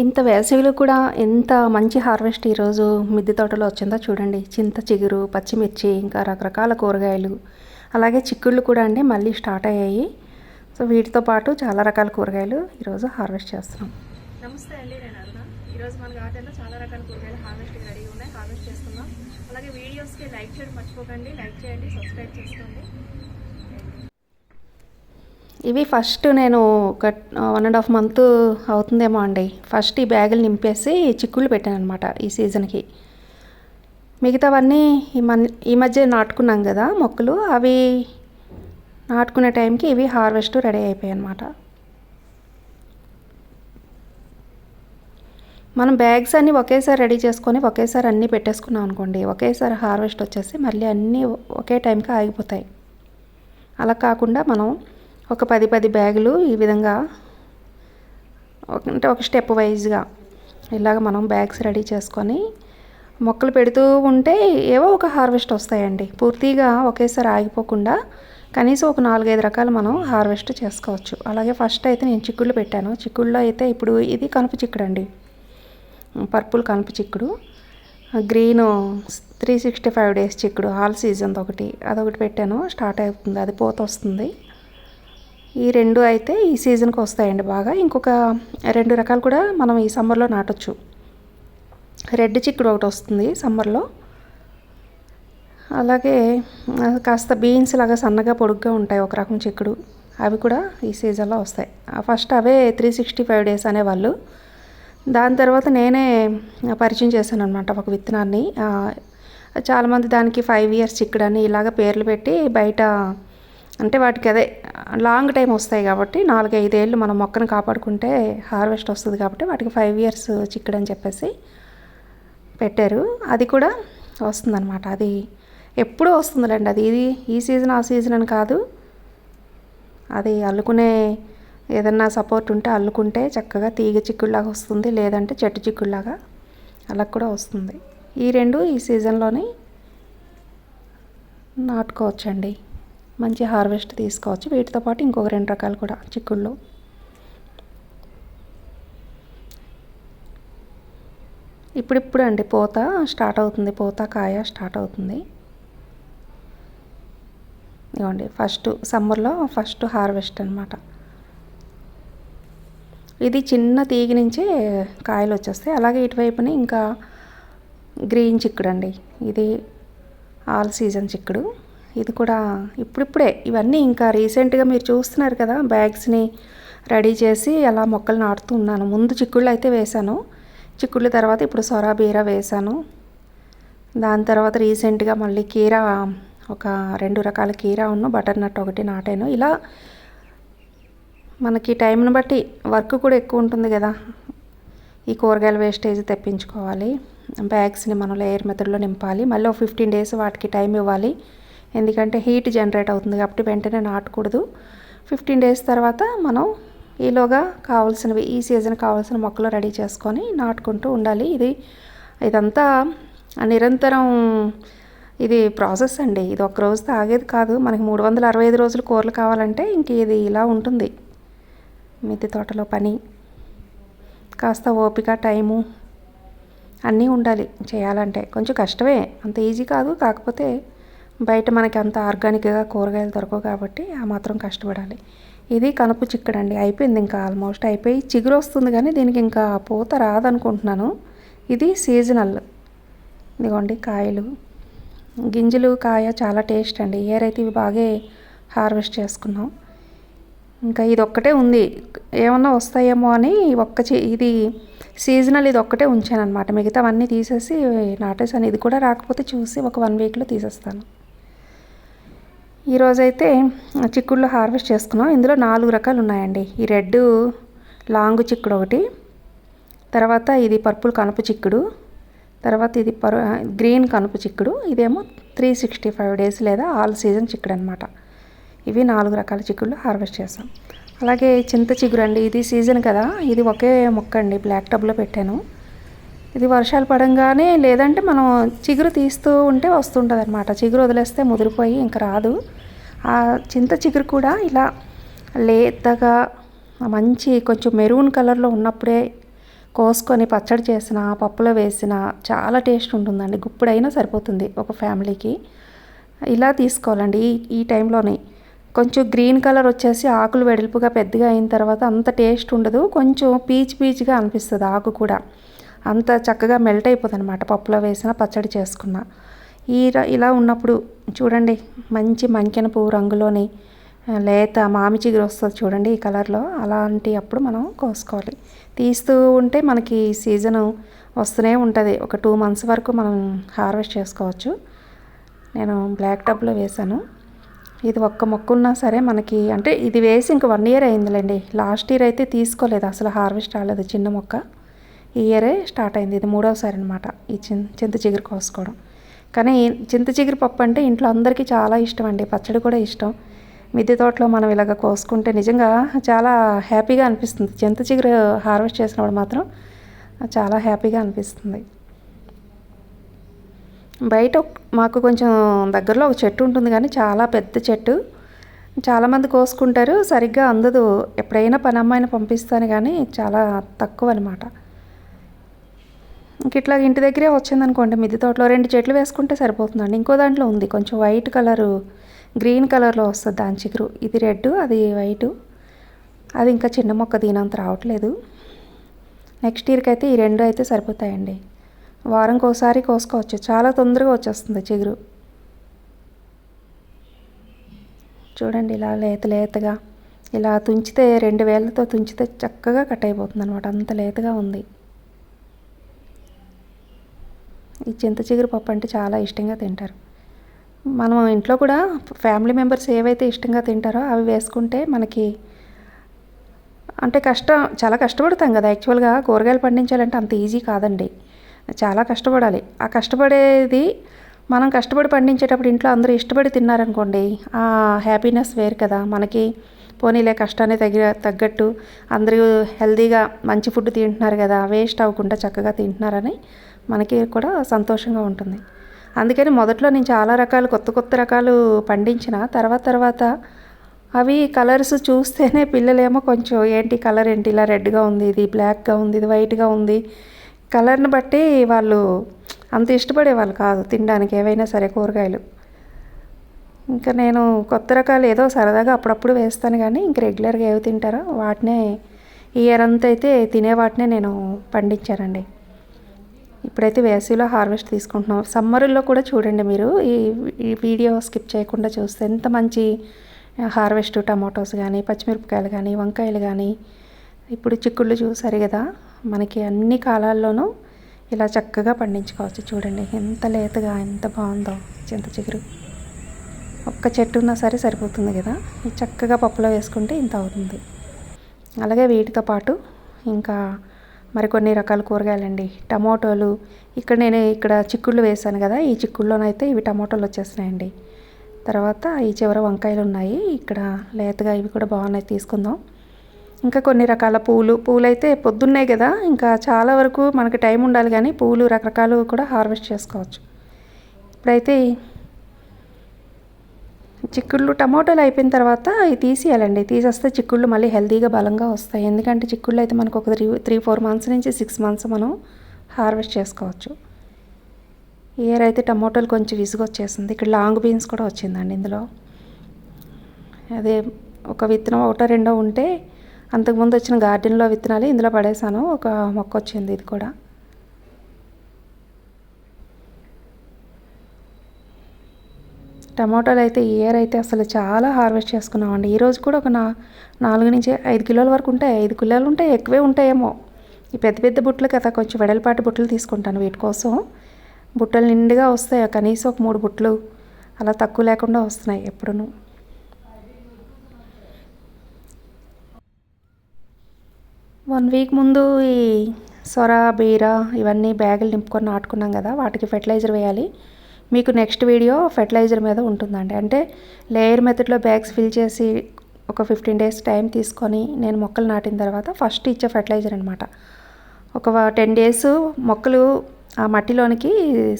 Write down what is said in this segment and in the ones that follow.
ఇంత వేసవిలో కూడా ఎంత మంచి హార్వెస్ట్ ఈరోజు మిద్దె తోటలో వచ్చిందో చూడండి. చింత చిగురు పచ్చిమిర్చి ఇంకా రకరకాల కూరగాయలు. అలాగే చిక్కుళ్ళు కూడా అండి మళ్ళీ స్టార్ట్ అయ్యాయి. సో వీటితో పాటు చాలా రకాల కూరగాయలు ఈరోజు హార్వెస్ట్ చేస్తున్నాం. నమస్తే అండి నేను అరుణ. ఈరోజు మన గార్డెన్లో చాలా రకాల కూరగాయలు హార్వెస్టింగ్ రెడీ ఉన్నాయి హార్వెస్ట్ చేస్తున్నాం. అలాగే వీడియోస్కి లైక్ చేయడం మర్చిపోకండి. లైక్ చేయండి సబ్స్క్రైబ్ చేసుకోండి. ఇవి ఫస్ట్ నేను ఒక వన్ అండ్ హాఫ్ మంత్ అవుతుందేమో అండి. ఫస్ట్ ఈ బ్యాగులు నింపేసి చిక్కుళ్ళు పెట్టాను అనమాట ఈ సీజన్కి. మిగతావన్నీ ఈ మన్ ఈ మధ్య నాటుకున్నాం కదా మొక్కలు అవి నాటుకునే టైంకి ఇవి హార్వెస్ట్ రెడీ అయిపోయాయి అనమాట మనం బ్యాగ్స్ అన్నీ ఒకేసారి రెడీ చేసుకొని ఒకేసారి అన్నీ పెట్టేసుకున్నాం అనుకోండి ఒకేసారి హార్వెస్ట్ వచ్చేసి మళ్ళీ అన్నీ ఒకే టైంకి ఆగిపోతాయి. అలా కాకుండా మనం ఒక పది పది బ్యాగులు ఈ విధంగా అంటే ఒక స్టెప్ వైజ్గా ఇలాగ మనం బ్యాగ్స్ రెడీ చేసుకొని మొక్కలు పెడుతూ ఉంటే ఏవో ఒక హార్వెస్ట్ వస్తాయండి. పూర్తిగా ఒకేసారి ఆగిపోకుండా కనీసం ఒక నాలుగైదు రకాలు మనం హార్వెస్ట్ చేసుకోవచ్చు. అలాగే ఫస్ట్ అయితే నేను చిక్కుళ్ళు పెట్టాను. చిక్కుళ్ళలో అయితే ఇప్పుడు ఇది కనుపు చిక్కుడు అండి పర్పుల్ కనుపు చిక్కుడు green three sixty five days చిక్కుడు ఆల్ సీజన్ ఒకటి. అదొకటి పెట్టాను. స్టార్ట్ అవుతుంది. అది పోత వస్తుంది. ఈ రెండు అయితే ఈ సీజన్కి వస్తాయండి బాగా. ఇంకొక రెండు రకాలు కూడా మనం ఈ సమ్మర్లో నాటొచ్చు. రెడ్ చిక్కుడు ఒకటి వస్తుంది సమ్మర్లో. అలాగే కాస్త బీన్స్ లాగా సన్నగా పొడుగ్గా ఉంటాయి ఒక రకం చిక్కుడు. అవి కూడా ఈ సీజన్లో వస్తాయి. ఆ, ఫస్ట్ అవే త్రీ సిక్స్టీ ఫైవ్ డేస్ అనేవాళ్ళు. దాని తర్వాత నేనే పరిచయం చేశాను అనమాట ఒక విత్తనాన్ని. చాలామంది దానికి ఫైవ్ ఇయర్స్ చిక్కుడని ఇలాగ పేర్లు పెట్టి బయట అంటే వాటికి అదే లాంగ్ టైం వస్తాయి కాబట్టి నాలుగు ఐదేళ్ళు మనం మొక్కను కాపాడుకుంటే హార్వెస్ట్ వస్తుంది కాబట్టి వాటికి ఫైవ్ ఇయర్స్ చిక్కుడు అని చెప్పేసి పెట్టారు. అది కూడా వస్తుందన్నమాట. అది ఎప్పుడూ వస్తుందిలేండి. అది ఇది ఈ సీజన్ ఆ సీజన్ అని కాదు. అది అల్లుకునే ఏదన్నా సపోర్ట్ ఉంటే అల్లుకుంటే చక్కగా తీగ చిక్కుడులాగా వస్తుంది. లేదంటే చెట్టు చిక్కుడులాగా అలా కూడా వస్తుంది. ఈ రెండు ఈ సీజన్లోనే నాటుకోవచ్చండి. మంచి హార్వెస్ట్ తీసుకోవచ్చు. వీటితో పాటు ఇంకొక రెండు రకాలు కూడా చిక్కుళ్ళు ఇప్పుడిప్పుడు అండి పూత స్టార్ట్ అవుతుంది. పూత కాయ స్టార్ట్ అవుతుంది. ఇవ్వండి ఫస్ట్ సమ్మర్లో ఫస్ట్ హార్వెస్ట్ అనమాట ఇది చిన్న తీగ నుంచే కాయలు వచ్చేస్తాయి. అలాగే ఇటువైపున ఇంకా గ్రీన్ చిక్కుడు అండి. ఇది ఆల్ సీజన్ చిక్కుడు. ఇది కూడా ఇప్పుడిప్పుడే. ఇవన్నీ ఇంకా రీసెంట్గా మీరు చూస్తున్నారు కదా బ్యాగ్స్ని రెడీ చేసి అలా మొక్కలు నాటుతూ ఉన్నాను. ముందు చిక్కుళ్ళు అయితే వేశాను. చిక్కుళ్ళ తర్వాత ఇప్పుడు సొరా బీర వేశాను. దాని తర్వాత రీసెంట్గా మళ్ళీ కీరా ఒక రెండు రకాల కీరా ఉన్న బటర్ నట్ ఒకటి నాటాను. ఇలా మనకి టైంను బట్టి వర్క్ కూడా ఎక్కువ ఉంటుంది కదా. ఈ కూరగాయల వేస్టేజ్ తెప్పించుకోవాలి. బ్యాగ్స్ని మనం లేయర్ మెథడ్లో నింపాలి. మళ్ళీ ఒక ఫిఫ్టీన్ డేస్ వాటికి టైం ఇవ్వాలి. ఎందుకంటే హీట్ జనరేట్ అవుతుంది కాబట్టి వెంటనే నాటకూడదు. ఫిఫ్టీన్ డేస్ తర్వాత మనం ఈలోగా కావాల్సినవి ఈ సీజన్ కావాల్సిన మొక్కలు రెడీ చేసుకొని నాటుకుంటూ ఉండాలి. ఇది ఇదంతా నిరంతరం ఇది ప్రాసెస్ అండి. ఇది ఒక రోజుతో ఆగేది కాదు. మనకి మూడు వందల అరవై ఐదు రోజులు కూరలు కావాలంటే ఇంక ఇది ఇలా ఉంటుంది. మిద్దె తోటలో పని కాస్త ఓపిక టైము అన్నీ ఉండాలి. చేయాలంటే కొంచెం కష్టమే. అంత ఈజీ కాదు. కాకపోతే బయట మనకి అంత ఆర్గానిక్గా కూరగాయలు దొరకవు కాబట్టి ఆ మాత్రం కష్టపడాలి. ఇది కనుపు చిక్కడండి. అయిపోయింది ఇంకా ఆల్మోస్ట్ అయిపోయి చిగురు వస్తుంది కానీ దీనికి ఇంకా పూత రాదనుకుంటున్నాను. ఇది సీజనల్. ఇదిగోండి కాయలు. గింజలు కాయ చాలా టేస్ట్ అండి. ఇయర్ అయితే ఇవి బాగా హార్వెస్ట్ చేసుకున్నాం. ఇంకా ఇది ఒక్కటే ఉంది. ఏమన్నా వస్తాయేమో అని ఒక్క ఇది సీజనల్ ఇది ఒక్కటే ఉంచాను అనమాట మిగతావన్నీ తీసేసి నాటేసాను ఇది కూడా రాకపోతే చూసి ఒక వన్ వీక్లో తీసేస్తాను. ఈరోజైతే చిక్కుళ్ళు హార్వెస్ట్ చేసుకున్నాం. ఇందులో నాలుగు రకాలు ఉన్నాయండి. ఈ రెడ్ లాంగ్ చిక్కుడు ఒకటి తర్వాత ఇది పర్పుల్ కనుపు చిక్కుడు తర్వాత ఇది పర్ గ్రీన్ కనుపు చిక్కుడు. ఇదేమో త్రీ సిక్స్టీ ఫైవ్ డేస్ లేదా ఆల్ సీజన్ చిక్కుడు అనమాట ఇవి నాలుగు రకాల చిక్కుళ్ళు హార్వెస్ట్ చేస్తాం అలాగే చింత చిగురు అండి ఇది సీజన్ కదా. ఇది ఒకే మొక్క అండి. బ్లాక్ టబ్లో పెట్టాను. ఇది వర్షాలు పడంగానే లేదంటే మనం చిగురు తీస్తూ ఉంటే వస్తుంటుంది అనమాట చిగురు వదిలేస్తే ముదిరిపోయి ఇంకా రాదు. ఆ చింత చిగురు కూడా ఇలా లేతగా మంచి కొంచెం మెరూన్ కలర్లో ఉన్నప్పుడే కోసుకొని పచ్చడి చేసిన పప్పులో వేసిన చాలా టేస్ట్ ఉంటుందండి. గుప్పుడైనా సరిపోతుంది ఒక ఫ్యామిలీకి. ఇలా తీసుకోవాలండి. ఈ ఈ టైంలోనే కొంచెం గ్రీన్ కలర్ వచ్చేసి ఆకులు వెడల్పుగా పెద్దగా అయిన తర్వాత అంత టేస్ట్ ఉండదు. కొంచెం పీచ్ పీచ్గా అనిపిస్తుంది ఆకు కూడా. అంత చక్కగా మెల్ట్ అయిపోతుంది అనమాట పప్పులో వేసిన పచ్చడి చేసుకున్న. ఈ ఇలా ఉన్నప్పుడు చూడండి మంచి మంకెన పువ్వు రంగులోని లేత మామి చిగురు వస్తుంది చూడండి ఈ కలర్లో. అలాంటి అప్పుడు మనం కోసుకోవాలి. తీస్తూ ఉంటే మనకి సీజన్ వస్తూనే ఉంటుంది. ఒక టూ మంత్స్ వరకు మనం హార్వెస్ట్ చేసుకోవచ్చు. నేను బ్లాక్ టబ్లో వేశాను. ఇది ఒక్క మొక్క ఉన్నా సరే మనకి అంటే ఇది వేసి ఇంక వన్ ఇయర్ అయిందిలేండి. లాస్ట్ ఇయర్ అయితే తీసుకోలేదు. అసలు హార్వెస్ట్ రాలేదు చిన్న మొక్క. ఈ ఇయరే స్టార్ట్ అయింది. ఇది మూడవసారి అనమాట ఈ చింత చింత చిగురు కోసుకోవడం. కానీ చింత చిగురు పప్పు అంటే ఇంట్లో అందరికీ చాలా ఇష్టం అండి. పచ్చడి కూడా ఇష్టం. మిద్దె తోటలో మనం ఇలాగ కోసుకుంటే నిజంగా చాలా హ్యాపీగా అనిపిస్తుంది. చింత చిగురు హార్వెస్ట్ చేసినప్పుడు మాత్రం చాలా హ్యాపీగా అనిపిస్తుంది. బయట మాకు కొంచెం దగ్గరలో ఒక చెట్టు ఉంటుంది కానీ చాలా పెద్ద చెట్టు. చాలామంది కోసుకుంటారు. సరిగ్గా అందదు. ఎప్పుడైనా పని అమ్మాయిని పంపిస్తాను కానీ చాలా తక్కువ అనమాట ఇంక ఇట్లా ఇంటి దగ్గరే వచ్చిందనుకోండి మిద్దె తోటలో రెండు చెట్లు వేసుకుంటే సరిపోతుందండి. ఇంకో దాంట్లో ఉంది కొంచెం వైట్ కలరు గ్రీన్ కలర్లో వస్తుంది దాని చిగురు. ఇది రెడ్ అది వైటు. అది ఇంకా చిన్న మొక్క దీనంత రావట్లేదు. నెక్స్ట్ ఇయర్కి అయితే ఈ రెండు అయితే సరిపోతాయండి. వారంకి ఒకసారి కోసుకోవచ్చు చాలా తొందరగా వచ్చేస్తుంది చిగురు. చూడండి ఇలా లేత లేతగా ఇలా తుంచితే రెండు వేలతో తుంచితే చక్కగా కట్ అయిపోతుంది అనమాట అంత లేతగా ఉంది. ఈ చింత చిగురు పప్పు అంటే చాలా ఇష్టంగా తింటారు. మనం ఇంట్లో కూడా ఫ్యామిలీ మెంబర్స్ ఏవైతే ఇష్టంగా తింటారో అవి వేసుకుంటే మనకి అంటే కష్టం చాలా కష్టపడతాం కదా. యాక్చువల్గా కూరగాయలు పండించాలంటే అంత ఈజీ కాదండి. చాలా కష్టపడాలి. ఆ కష్టపడేది మనం కష్టపడి పండించేటప్పుడు ఇంట్లో అందరూ ఇష్టపడి తిన్నారనుకోండి ఆ హ్యాపీనెస్ వేరు కదా. మనకి పోనీలే కష్టాన్ని తగ్గ తగ్గట్టు అందరూ హెల్తీగా మంచి ఫుడ్ తింటున్నారు కదా వేస్ట్ అవ్వకుండా చక్కగా తింటున్నారని మనకి కూడా సంతోషంగా ఉంటుంది. అందుకని మొదట్లో నేను చాలా రకాలు కొత్త కొత్త రకాలు పండించిన తర్వాత తర్వాత అవి కలర్స్ చూస్తేనే పిల్లలేమో కొంచెం ఏంటి కలర్ ఏంటి ఇలా రెడ్గా ఉంది ఇది బ్లాక్గా ఉంది ఇది వైట్గా ఉంది. కలర్ని బట్టి వాళ్ళు అంత ఇష్టపడే వాళ్ళు కాదు తినడానికి ఏవైనా సరే కూరగాయలు. ఇంకా నేను కొత్త రకాలు ఏదో సరదాగా అప్పుడప్పుడు వేస్తాను కానీ ఇంక రెగ్యులర్గా ఏవి తింటారో వాటినే ఇయర్ అంతా అయితే తినే వాటినే నేను పండించానండి. ఇప్పుడైతే వేసవిలో హార్వెస్ట్ తీసుకుంటున్నాం. సమ్మర్లో కూడా చూడండి మీరు ఈ ఈ వీడియో స్కిప్ చేయకుండా చూస్తే ఎంత మంచి హార్వెస్ట్ టమాటోస్ కానీ పచ్చిమిరపకాయలు కానీ వంకాయలు కానీ ఇప్పుడు చిక్కుళ్ళు చూసారు కదా మనకి అన్ని కాలాల్లోనూ ఇలా చక్కగా పండించుకోవచ్చు చూడండి. ఎంత లేతగా ఎంత బాగుందో చింత చిగురు. ఒక్క చెట్టు ఉన్నా సరే సరిపోతుంది కదా చక్కగా పప్పులో వేసుకుంటే ఇంత అవుతుంది. అలాగే వీటితో పాటు ఇంకా మరికొన్ని రకాల కూరగాయలండి. టమాటోలు ఇక్కడ నేను ఇక్కడ చిక్కుళ్ళు వేసాను కదా ఈ చిక్కుల్లోనైతే ఇవి టమాటోలు వచ్చేస్తున్నాయండి. తర్వాత ఈ చివర వంకాయలు ఉన్నాయి ఇక్కడ లేతగా ఇవి కూడా బాగున్నాయి తీసుకుందాం. ఇంకా కొన్ని రకాల పూలు పూలు అయితే పొద్దున్నాయి కదా ఇంకా చాలా వరకు మనకి టైం ఉండాలి కానీ పూలు రకరకాలు కూడా హార్వెస్ట్ చేసుకోవచ్చు. ఇప్పుడైతే చిక్కుళ్ళు టమాటోలు అయిపోయిన తర్వాత ఇవి తీసేయాలండి. తీసేస్తే చిక్కుళ్ళు మళ్ళీ హెల్తీగా బలంగా వస్తాయి. ఎందుకంటే చిక్కుళ్ళు అయితే మనకు ఒక త్రీ త్రీ ఫోర్ మంత్స్ నుంచి సిక్స్ మంత్స్ మనం హార్వెస్ట్ చేసుకోవచ్చు. ఇయర్ అయితే టమాటోలు కొంచెం విసుగు వచ్చేసింది. ఇక్కడ లాంగ్ బీన్స్ కూడా వచ్చిందండి ఇందులో. అదే ఒక విత్తనం ఒకటో రెండో ఉంటే అంతకుముందు వచ్చిన గార్డెన్లో విత్తనాలు ఇందులో పడేసాను. ఒక మొక్క వచ్చింది ఇది కూడా. టమాటాలు అయితే ఈ ఇయర్ అయితే అసలు చాలా హార్వెస్ట్ చేసుకున్నామండి. ఈరోజు కూడా ఒక నా నాలుగు నుంచి ఐదు కిలోల వరకు ఉంటాయి. ఐదు కిలోలు ఉంటాయి ఎక్కువే ఉంటాయేమో. ఈ పెద్ద పెద్ద బుట్టలు కదా కొంచెం వెడల్పాటి బుట్టలు తీసుకుంటాను వీటి కోసం. బుట్టలు నిండుగా వస్తాయి. కనీసం ఒక మూడు బుట్టలు అలా తక్కువ లేకుండా వస్తున్నాయి ఎప్పుడూ వన్ వీక్ ముందు ఈ సొర బీర ఇవన్నీ బ్యాగులు నింపుకొని నాటుకున్నాం కదా వాటికి ఫెర్టిలైజర్ వేయాలి. మీకు నెక్స్ట్ వీడియో ఫెర్టిలైజర్ మీద ఉంటుందండి. అంటే లేయర్ మెథడ్లో బ్యాగ్స్ ఫిల్ చేసి ఒక ఫిఫ్టీన్ డేస్ టైం తీసుకొని నేను మొక్కలు నాటిన తర్వాత ఫస్ట్ ఇచ్చే ఫెర్టిలైజర్ అనమాట ఒక టెన్ డేస్ మొక్కలు ఆ మట్టిలోనికి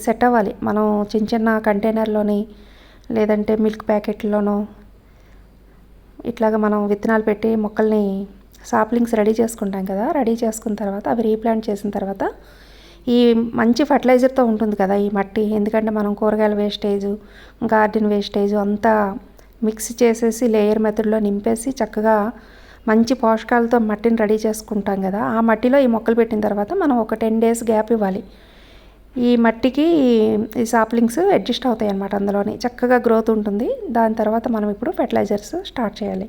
సెట్ అవ్వాలి. మనం చిన్న చిన్న కంటైనర్లోని లేదంటే మిల్క్ ప్యాకెట్లోనో ఇట్లాగ మనం విత్తనాలు పెట్టి మొక్కల్ని సాప్లింగ్స్ రెడీ చేసుకుంటాం కదా రెడీ చేసుకున్న తర్వాత అవి రీప్లాంట్ చేసిన తర్వాత ఈ మంచి ఫర్టిలైజర్తో ఉంటుంది కదా ఈ మట్టి. ఎందుకంటే మనం కూరగాయల వేస్టేజ్ గార్డెన్ వేస్టేజ్ అంతా మిక్స్ చేసేసి లేయర్ మెథడ్లో నింపేసి చక్కగా మంచి పోషకాలతో మట్టిని రెడీ చేసుకుంటాం కదా. ఆ మట్టిలో ఈ మొక్కలు పెట్టిన తర్వాత మనం ఒక టెన్ డేస్ గ్యాప్ ఇవ్వాలి. ఈ మట్టికి ఈ సాప్లింగ్స్ అడ్జస్ట్ అవుతాయి అన్నమాట అందులోని. చక్కగా గ్రోత్ ఉంటుంది. దాని తర్వాత మనం ఇప్పుడు ఫెర్టిలైజర్స్ స్టార్ట్ చేయాలి.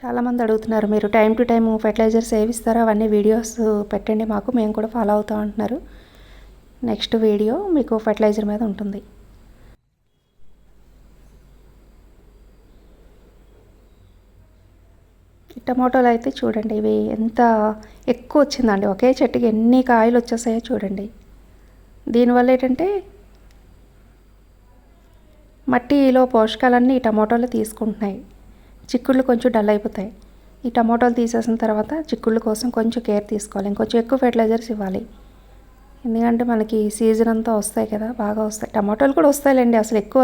చాలామంది అడుగుతున్నారు మీరు టైం టు టైం ఫెర్టిలైజర్స్ ఏవిస్తారో అవన్నీ వీడియోస్ పెట్టండి మాకు మేము కూడా ఫాలో అవుతాం అంటున్నారు. నెక్స్ట్ వీడియో మీకు ఫెర్టిలైజర్ మీద ఉంటుంది. టమాటోలు అయితే చూడండి ఇవి ఎంత ఎక్కువ వచ్చిందండి. ఒకే చెట్టుకి ఎన్ని కాయలు వచ్చేసాయో చూడండి. దీనివల్ల ఏంటంటే మట్టిలో పోషకాలన్నీ ఈ టమాటోలు తీసుకుంటున్నాయి. చిక్కుళ్ళు కొంచెం డల్ అయిపోతాయి. ఈ టమాటోలు తీసేసిన తర్వాత చిక్కుళ్ళు కోసం కొంచెం కేర్ తీసుకోవాలి. ఇంకొంచెం ఎక్కువ ఫెర్టిలైజర్స్ ఇవ్వాలి. ఎందుకంటే మనకి సీజన్ అంతా వస్తాయి కదా బాగా వస్తాయి. టమాటోలు కూడా వస్తాయిలేండి. అసలు ఎక్కువ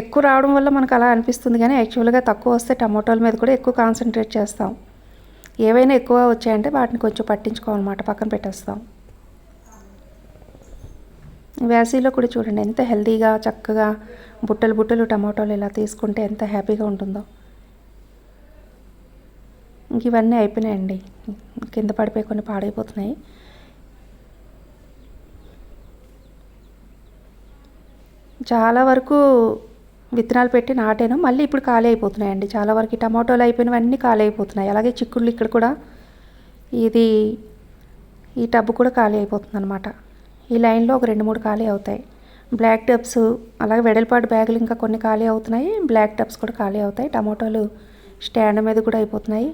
ఎక్కువ రావడం వల్ల మనకు అలా అనిపిస్తుంది కానీ యాక్చువల్గా తక్కువ వస్తే టమాటోల మీద కూడా ఎక్కువ కాన్సన్ట్రేట్ చేస్తాం. ఏవైనా ఎక్కువ వచ్చాయంటే వాటిని కొంచెం పట్టించుకోవాలన్నమాట. పక్కన పెట్టేస్తాం. వేసవిలో కూడా చూడండి. ఎంత హెల్తీగా చక్కగా బుట్టలు బుట్టలు టమాటోలు ఇలా తీసుకుంటే ఎంత హ్యాపీగా ఉంటుందో. ఇంక ఇవన్నీ అయిపోయినాయండి. కింద పడిపోయి కొన్ని పాడైపోతున్నాయి. చాలా వరకు విత్తనాలు పెట్టి నాటాను. మళ్ళీ ఇప్పుడు ఖాళీ అయిపోతున్నాయండి. చాలా వరకు టమాటోలు అయిపోయినవన్నీ ఖాళీ అయిపోతున్నాయి. అలాగే చిక్కుళ్ళు ఇక్కడ కూడా ఇది ఈ టబ్బు కూడా ఖాళీ అయిపోతుంది అనమాట ఈ లైన్లో ఒక రెండు మూడు ఖాళీ అవుతాయి. బ్లాక్ టబ్స్ అలాగే వెడల్పాటు బ్యాగులు ఇంకా కొన్ని ఖాళీ అవుతున్నాయి. బ్లాక్ టబ్స్ కూడా ఖాళీ అవుతాయి. టమాటోలు స్టాండ్ మీద కూడా అయిపోతున్నాయి.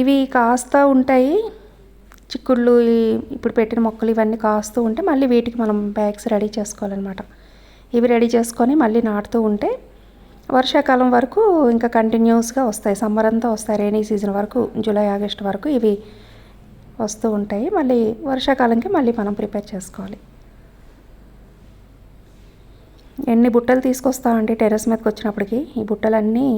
ఇవి కాస్తూ ఉంటాయి. చిక్కుళ్ళు ఇప్పుడు పెట్టిన మొక్కలు ఇవన్నీ కాస్తూ ఉంటే మళ్ళీ వీటికి మనం బ్యాగ్స్ రెడీ చేసుకోవాలన్నమాట. ఇవి రెడీ చేసుకొని మళ్ళీ నాటుతూ ఉంటే వర్షాకాలం వరకు ఇంకా కంటిన్యూస్గా వస్తాయి. సమ్మర్ అంతా వస్తాయి. రైనీ సీజన్ వరకు జూలై ఆగస్ట్ వరకు ఇవి వస్తూ ఉంటాయి. మళ్ళీ వర్షాకాలంకి మళ్ళీ మనం ప్రిపేర్ చేసుకోవాలి. ఎన్ని బుట్టలు తీసుకొస్తామండి టెర్రస్ మీదకి వచ్చినప్పటికి ఈ బుట్టలన్నీ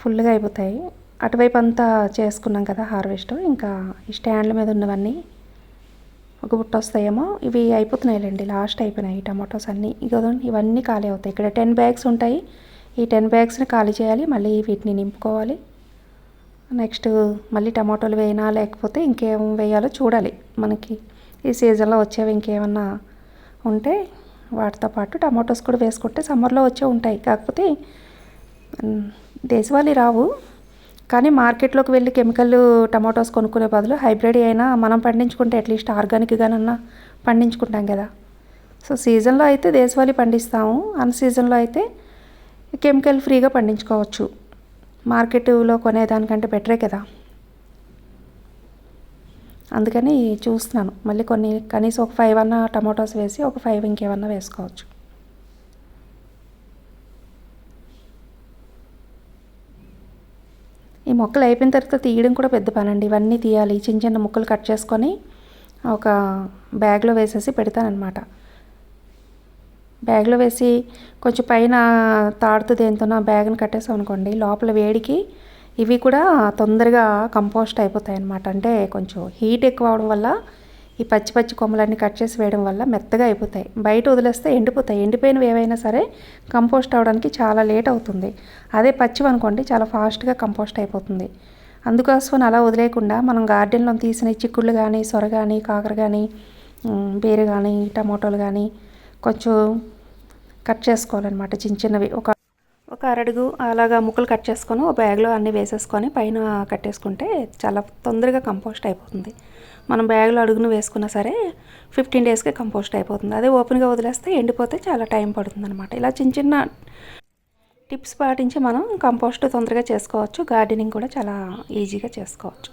ఫుల్గా అయిపోతాయి. అటువైపు అంతా చేసుకున్నాం కదా హార్వెస్ట్ ఇంకా ఈ స్టాండ్ల మీద ఉన్నవన్నీ ఒక బుట్ట వస్తాయేమో ఇవి అయిపోతున్నాయిలేండి లాస్ట్ అయిపోయినాయి టమాటోస్ అన్నీ. ఇక ఇవన్నీ ఖాళీ అవుతాయి. ఇక్కడ టెన్ బ్యాగ్స్ ఉంటాయి. ఈ టెన్ బ్యాగ్స్ని ఖాళీ చేయాలి మళ్ళీ వీటిని నింపుకోవాలి. నెక్స్ట్ మళ్ళీ టమాటోలు వేయినా లేకపోతే ఇంకేం వేయాలో చూడాలి. మనకి ఈ సీజన్లో వచ్చేవి ఇంకేమన్నా ఉంటే వాటితో పాటు టమాటోస్ కూడా వేసుకుంటే సమ్మర్లో వచ్చే ఉంటాయి. కాకపోతే దేశవాళీ రావు. కానీ మార్కెట్లోకి వెళ్ళి కెమికల్ టమాటోస్ కొనుక్కునే బదులు హైబ్రిడ్ అయినా మనం పండించుకుంటే అట్లీస్ట్ ఆర్గానిక్గానన్నా పండించుకుంటాం కదా. సో సీజన్లో అయితే దేశవాళీ పండిస్తాము. అన్ సీజన్లో అయితే కెమికల్ ఫ్రీగా పండించుకోవచ్చు. మార్కెట్లో కొనేదానికంటే బెటరే కదా. అందుకని చూస్తున్నాను. మళ్ళీ కొన్ని కనీసం ఒక ఫైవ్ అన్న టమాటోస్ వేసి ఒక ఫైవ్ ఇంకేమన్నా వేసుకోవచ్చు. మొక్కలు అయిపోయిన తర్వాత తీయడం కూడా పెద్ద పని అండి ఇవన్నీ తీయాలి. చిన్న చిన్న ముక్కలు కట్ చేసుకొని ఒక బ్యాగ్లో వేసేసి పెడతానమాట బ్యాగ్లో వేసి కొంచెం పైన తాడుతూ దేంతోనో బ్యాగ్ని కట్టేసాం అనుకోండి లోపల వేడికి ఇవి కూడా తొందరగా కంపోస్ట్ అయిపోతాయి అన్నమాట అంటే కొంచెం హీట్ ఎక్కువ అవడం వల్ల ఈ పచ్చి పచ్చి కొమ్మలన్నీ కట్ చేసి వేయడం వల్ల మెత్తగా అయిపోతాయి. బయట వదిలేస్తే ఎండిపోతాయి. ఎండిపోయినవి ఏవైనా సరే కంపోస్ట్ అవడానికి చాలా లేట్ అవుతుంది. అదే పచ్చివి అనుకోండి చాలా ఫాస్ట్గా కంపోస్ట్ అయిపోతుంది. అందుకోసం అలా వదిలేయకుండా మనం గార్డెన్లో తీసిన చిక్కుళ్ళు కానీ సొర కానీ కాకర కానీ ఉమ్, బీర కానీ టమాటోలు కానీ కొంచెం కట్ చేసుకోవాలన్నమాట చిన్న చిన్నవి. ఒక ఒక అరడుగు అలాగా ముక్కలు కట్ చేసుకొని ఒక బ్యాగ్లో అన్నీ వేసేసుకొని పైన కట్టేసుకుంటే చాలా తొందరగా కంపోస్ట్ అయిపోతుంది. మనం బ్యాగ్లో అడుగును వేసుకున్నా సరే ఫిఫ్టీన్ డేస్కి కంపోస్ట్ అయిపోతుంది. అదే ఓపెన్గా వదిలేస్తే ఎండిపోతే చాలా టైం పడుతుంది అనమాట ఇలా చిన్న చిన్న టిప్స్ పాటించి మనం కంపోస్ట్ తొందరగా చేసుకోవచ్చు. గార్డెనింగ్ కూడా చాలా ఈజీగా చేసుకోవచ్చు.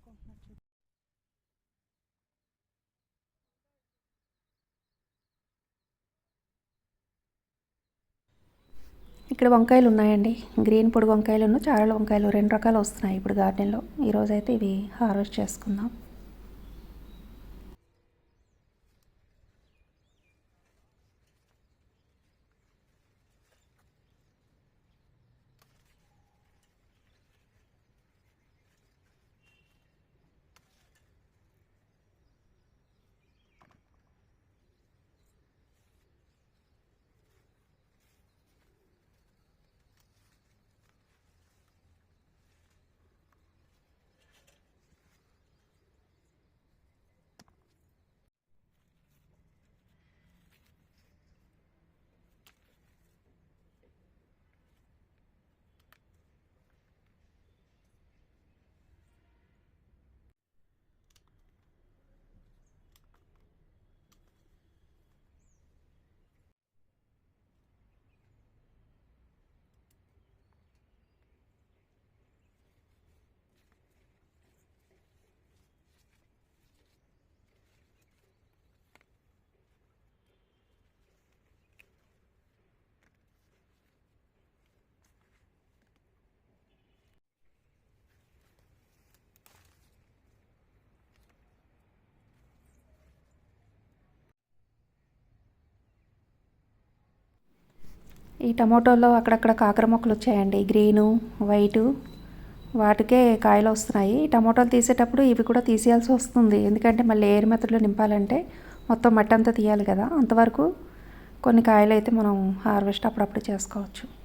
ఏమనుకుంటున్నారు ఇక్కడ వంకాయలు ఉన్నాయండి. గ్రీన్ పొడి వంకాయలు చారల వంకాయలు రెండు రకాలు వస్తున్నాయి ఇప్పుడు గార్డెన్లో ఈరోజైతే అయితే ఇవి హార్వెస్ట్ చేసుకుందాం. ఈ టమాటోలో అక్కడక్కడ కాకర మొక్కలు వచ్చాయండి. గ్రీను వైటు వాటికే కాయలు వస్తున్నాయి. టమాటోలు తీసేటప్పుడు ఇవి కూడా తీసేయాల్సి వస్తుంది. ఎందుకంటే మళ్ళీ ఏరు మెత్తలో నింపాలంటే మొత్తం మట్టి అంతా తీయాలి కదా. అంతవరకు కొన్ని కాయలు అయితే మనం హార్వెస్ట్ అప్పుడప్పుడు చేసుకోవచ్చు.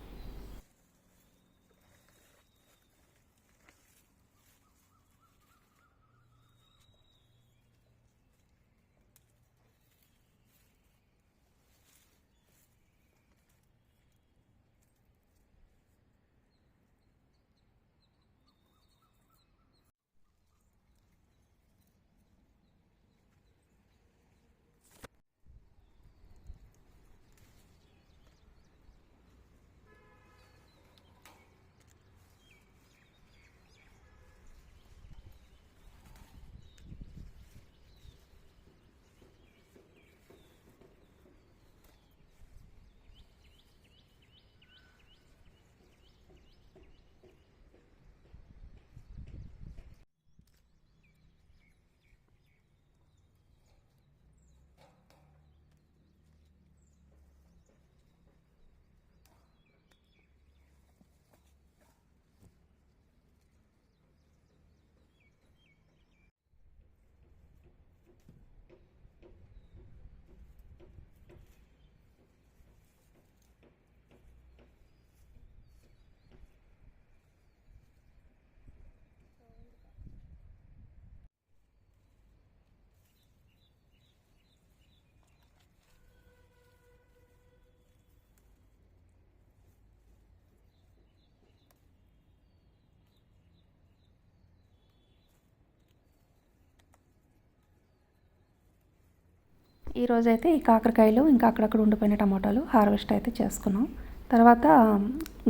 ఈరోజు అయితే ఈ కాకరకాయలు ఇంకా అక్కడక్కడ ఉండిపోయిన టమాటాలు హార్వెస్ట్ అయితే చేసుకున్నాం. తర్వాత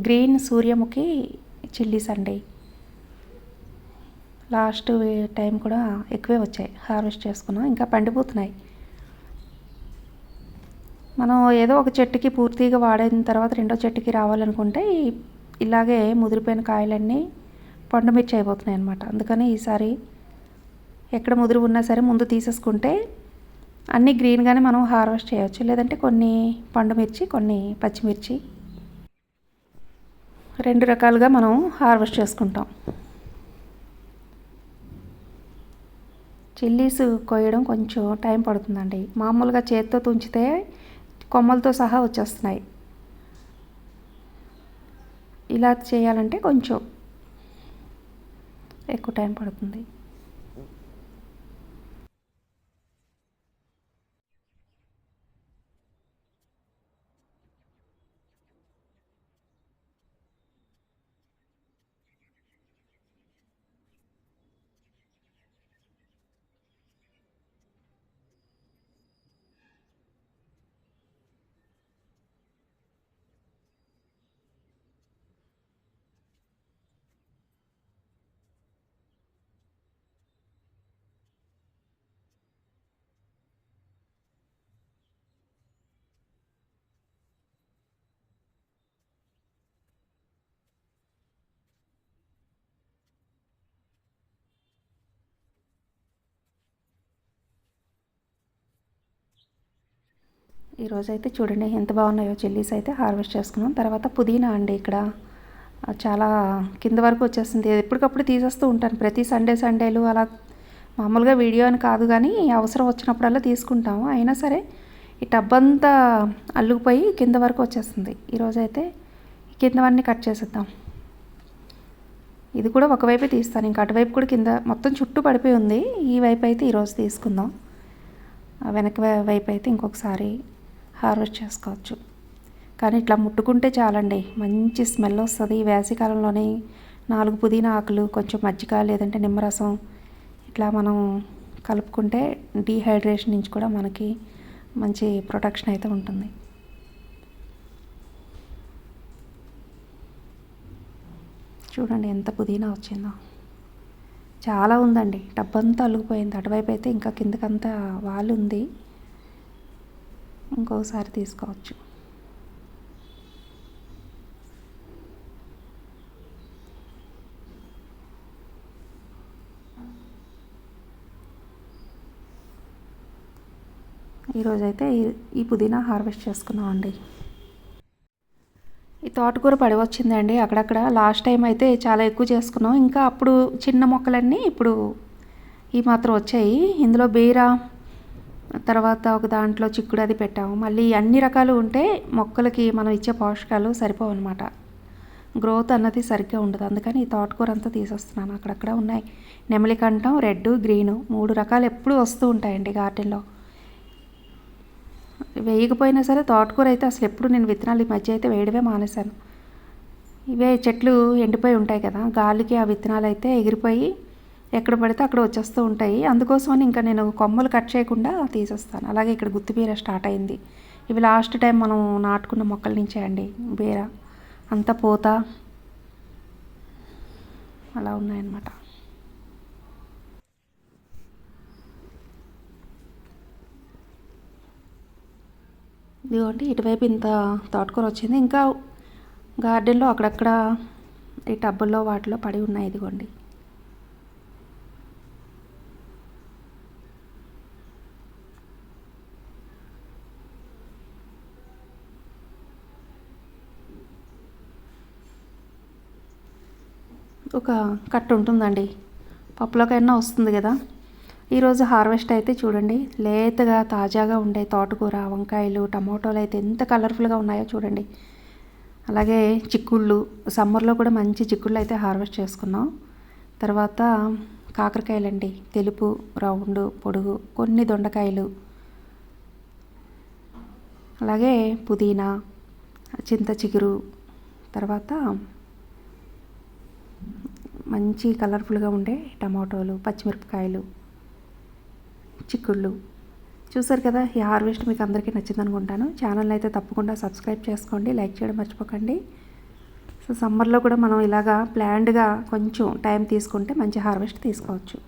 గ్రీన్ సూర్యముఖి చిల్లీస్ అండి లాస్ట్ టైం కూడా ఎక్కువే వచ్చాయి హార్వెస్ట్ చేసుకున్నాం ఇంకా పండిపోతున్నాయి. మనం ఏదో ఒక చెట్టుకి పూర్తిగా వాడిన తర్వాత రెండో చెట్టుకి రావాలనుకుంటే ఇలాగే ముదిరిపోయిన కాయలన్నీ పండుమిర్చి అయిపోతున్నాయి అనమాట అందుకని ఈసారి ఎక్కడ ముదిరి ఉన్నా సరే ముందు తీసేసుకుంటే అన్నీ గ్రీన్గానే మనం హార్వెస్ట్ చేయవచ్చు లేదంటే కొన్ని పండుమిర్చి కొన్ని పచ్చిమిర్చి. రెండు రకాలుగా మనం హార్వెస్ట్ చేసుకుంటాం. చిల్లీస్ కోయడం కొంచెం టైం పడుతుందండి. మామూలుగా చేతితో తుంచితే కొమ్మలతో సహా వచ్చేస్తున్నాయి. ఇలా చేయాలంటే కొంచెం ఎక్కువ టైం పడుతుంది. ఈరోజు అయితే చూడండి ఎంత బాగున్నాయో చిల్లీస్ అయితే హార్వెస్ట్ చేసుకున్నాం. తర్వాత పుదీనా అండి ఇక్కడ. చాలా కింద వరకు వచ్చేస్తుంది. ఎప్పటికప్పుడు తీసేస్తూ ఉంటాను. ప్రతి సండే సండేలు అలా మామూలుగా వీడియో అని కాదు కానీ అవసరం వచ్చినప్పుడల్లా తీసుకుంటాము. అయినా సరే ఈ టబ్ అంతా అల్లుకుపోయి కింద వరకు వచ్చేస్తుంది. ఈరోజు అయితే కిందవన్నీ కట్ చేసేద్దాం. ఇది కూడా ఒకవైపే తీస్తాను. ఇంకా అటువైపు కూడా కింద మొత్తం చుట్టూ పడిపోయి ఉంది. ఈ వైపు అయితే ఈరోజు తీసుకుందాం. ఆ వెనక వైపు అయితే ఇంకొకసారి హార్వెస్ట్ చేసుకోవచ్చు. కానీ ఇట్లా ముట్టుకుంటే చాలండి. మంచి స్మెల్ వస్తుంది. ఈ వేసవికాలంలోనే నాలుగు పుదీనా ఆకులు కొంచెం మజ్జిగ లేదంటే నిమ్మరసం ఇట్లా మనం కలుపుకుంటే డీహైడ్రేషన్ నుంచి కూడా మనకి మంచి ప్రొటెక్షన్ అయితే ఉంటుంది. చూడండి ఎంత పుదీనా వచ్చిందో. చాలా ఉందండి. డబ్బంతా అల్లుకుపోయింది అటువైపు అయితే ఇంకా కిందకంతా వాలు ఉంది ఇంకొకసారి తీసుకోవచ్చు. ఈరోజైతే ఈ- ఈ పుదీనా హార్వెస్ట్ చేసుకున్నామండి. ఈ తోటకూర పడి వచ్చిందండి అక్కడక్కడ లాస్ట్ టైం అయితే చాలా ఎక్కువ చేసుకున్నాం. ఇంకా అప్పుడు చిన్న మొక్కలన్నీ ఇప్పుడు ఈ మాత్రం వచ్చాయి. ఇందులో బీర తర్వాత ఒక దాంట్లో చిక్కుడు అది పెట్టాము. మళ్ళీ అన్ని రకాలు ఉంటే మొక్కలకి మనం ఇచ్చే పోషకాలు సరిపోవు అనమాట గ్రోత్ అన్నది సరిగ్గా ఉండదు. అందుకని ఈ తోటకూర అంతా తీసేస్తున్నాను. అక్కడక్కడ ఉన్నాయి. నెమలికంఠం రెడ్ గ్రీను మూడు రకాలు ఎప్పుడూ వస్తూ ఉంటాయండి గార్డెన్లో. వేయకపోయినా సరే తోటకూర అయితే అసలు ఎప్పుడు నేను విత్తనాలు ఈ మధ్య అయితే వేయడమే మానేశాను. ఇవే చెట్లు ఎండిపోయి ఉంటాయి కదా గాలికి ఆ విత్తనాలు అయితే ఎగిరిపోయి ఎక్కడ పడితే అక్కడ వచ్చేస్తూ ఉంటాయి. అందుకోసమని ఇంకా నేను కొమ్మలు కట్ చేయకుండా తీసేస్తాను. అలాగే ఇక్కడ గుత్తి బీర స్టార్ట్ అయింది. ఇవి లాస్ట్ టైం మనం నాటుకున్న మొక్కల నుంచే అండి బీర. అంతా పోత అలా ఉన్నాయన్నమాట. ఇదిగోండి ఇటువైపు ఇంత తోటకూర వచ్చింది. ఇంకా గార్డెన్లో అక్కడక్కడ ఈ టబ్బుల్లో వాటిలో పడి ఉన్నాయి. ఇదిగోండి. ఒక కట్ట ఉంటుందండి. పప్పులోకైనా వస్తుంది కదా. ఈరోజు హార్వెస్ట్ అయితే చూడండి లేతగా తాజాగా ఉండే తోటకూర వంకాయలు టమాటోలు అయితే ఎంత కలర్ఫుల్గా ఉన్నాయో చూడండి. అలాగే చిక్కుళ్ళు సమ్మర్లో కూడా మంచి చిక్కుళ్ళు అయితే హార్వెస్ట్ చేసుకున్నాం. తర్వాత కాకరకాయలండి తెలుపు రౌండ్ పొడుగు కొన్ని దొండకాయలు. అలాగే పుదీనా చింత చిగురు తర్వాత మంచి కలర్ఫుల్గా ఉండే టమాటోలు పచ్చిమిరపకాయలు చిక్కుళ్ళు. చూసారు కదా ఈ హార్వెస్ట్ మీకు అందరికీ నచ్చింది అనుకుంటాను ఛానల్ అయితే తప్పకుండా సబ్స్క్రైబ్ చేసుకోండి లైక్ చేయడం మర్చిపోకండి. సో సమ్మర్లో కూడా మనం ఇలాగా ప్లాన్డ్గా కొంచెం టైం తీసుకుంటే మంచి హార్వెస్ట్ తీసుకోవచ్చు.